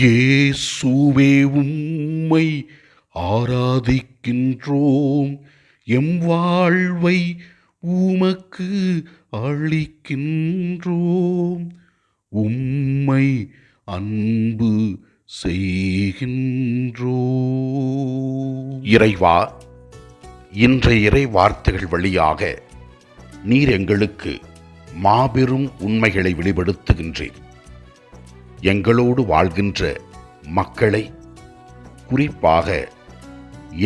இயேசுவே உம்மை ஆராதிக்கின்றோம். எம் வாழ்வை உமக்கு அளிக்கின்றோம். உம்மை அன்பு செய்கின்றோம். இறைவா இன்றைய இறை வார்த்தைகள் வழியாக நீர் எங்களுக்கு மாபெரும் உண்மைகளை வெளிப்படுத்துகின்றீர். எங்களோடு வாழ்கின்ற மக்களை குறிப்பாக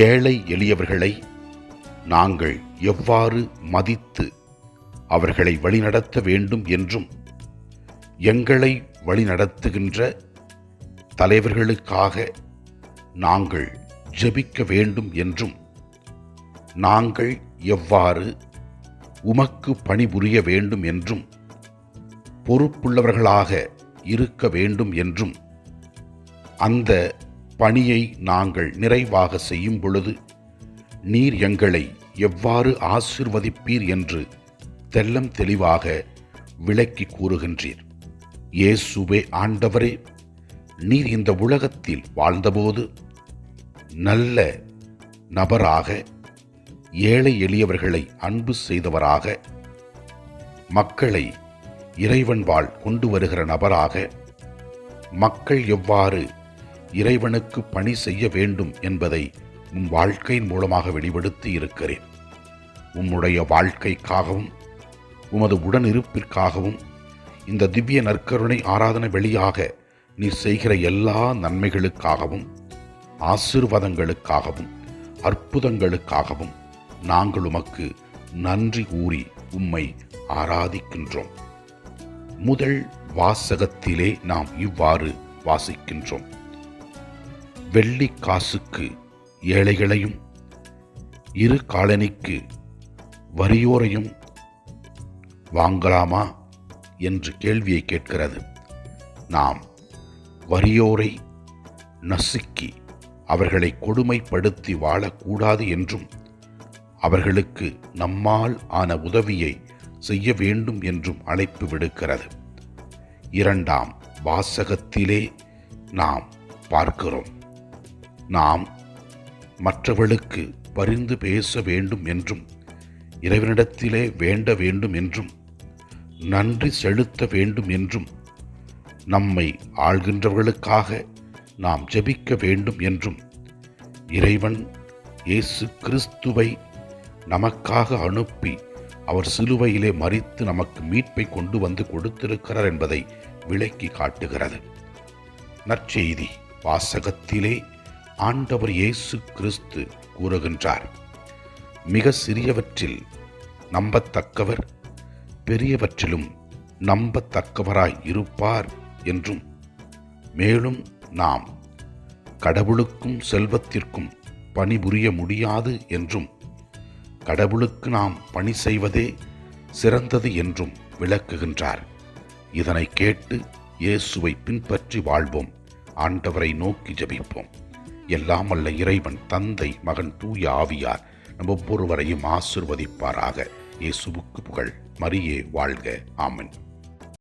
ஏழை எளியவர்களை நாங்கள் எவ்வாறு மதித்து அவர்களை வழிநடத்த வேண்டும் என்றும் எங்களை வழிநடத்துகின்ற தலைவர்களுக்காக நாங்கள் ஜெபிக்க வேண்டும் என்றும் நாங்கள் எவ்வாறு உமக்கு பணிபுரிய வேண்டும் என்றும் பொறுப்புள்ளவர்களாக இருக்க வேண்டும் என்றும் அந்த பணியை நாங்கள் நிறைவாக செய்யும் பொழுது நீர் எங்களை எவ்வாறு ஆசிர்வதிப்பீர் என்று தெல்லம் தெளிவாக விளக்கி கூறுகின்றீர். இயேசுவே ஆண்டவரே நீர் இந்த உலகத்தில் வாழ்ந்தபோது நல்ல நபராக ஏழை எளியவர்களை அன்பு செய்தவராக மக்களை இறைவன் வாழ் கொண்டு வருகிற நபராக மக்கள் எவ்வாறு இறைவனுக்கு பணி செய்ய வேண்டும் என்பதை உன் வாழ்க்கையின் மூலமாக வெளிப்படுத்தி இருக்கிறேன். உம்முடைய வாழ்க்கைக்காகவும் உமது உடனிருப்பிற்காகவும் இந்த திவ்ய நற்கருணை ஆராதனை வெளியாக நீர் செய்கிற எல்லா நன்மைகளுக்காகவும் ஆசீர்வாதங்களுக்காகவும் அற்புதங்களுக்காகவும் நாங்கள் உமக்கு நன்றி கூறி உம்மை ஆராதிக்கின்றோம். முதல் வாசகத்திலே நாம் இவ்வாறு வாசிக்கின்றோம். வெள்ளி காசுக்கு ஏழைகளையும் இரு காலனிக்கு வரியோரையும் வாங்கலாமா என்று கேள்வியை கேட்கிறது. நாம் வறியோரை நசுக்கி அவர்களை கொடுமைப்படுத்தி வாழக்கூடாது என்றும் அவர்களுக்கு நம்மால் ஆன உதவியை செய்ய வேண்டும் என்றும் அழைப்பு விடுக்கிறது. இரண்டாம் வாசகத்திலே நாம் பார்க்கிறோம். நாம் மற்றவர்களுக்கு பரிந்து பேச வேண்டும் என்றும் இறைவனிடத்திலே வேண்ட வேண்டும் என்றும் நன்றி செலுத்த வேண்டும் என்றும் நம்மை ஆள்கின்றவர்களுக்காக நாம் ஜெபிக்க வேண்டும் என்றும் இறைவன் இயேசு கிறிஸ்துவை நமக்காக அனுப்பி அவர் சிலுவையிலே மறித்து நமக்கு மீட்பை கொண்டு வந்து கொடுத்திருக்கிறார் என்பதை விளக்கி காட்டுகிறது. நற்செய்தி வாசகத்திலே ஆண்டவர் இயேசு கிறிஸ்து கூறுகின்றார். மிக சிறியவற்றில் நம்பத்தக்கவர் பெரியவற்றிலும் நம்பத்தக்கவராய் இருப்பார் என்றும் மேலும் நாம் கடவுளுக்கும் செல்வத்திற்கும் பணிபுரிய முடியாது என்றும் கடவுளுக்கு நாம் பணி செய்வதே சிறந்தது என்றும் விளக்குகின்றார். இதனை கேட்டு இயேசுவை பின்பற்றி வாழ்வோம். ஆண்டவரை நோக்கி ஜெபிப்போம். எல்லாம் அல்ல இறைவன் தந்தை மகன் தூய ஆவியார் நம் ஒவ்வொருவரையும் ஆசிர்வதிப்பாராக. இயேசுவுக்கு புகழ். மரியே வாழ்க. ஆமன்.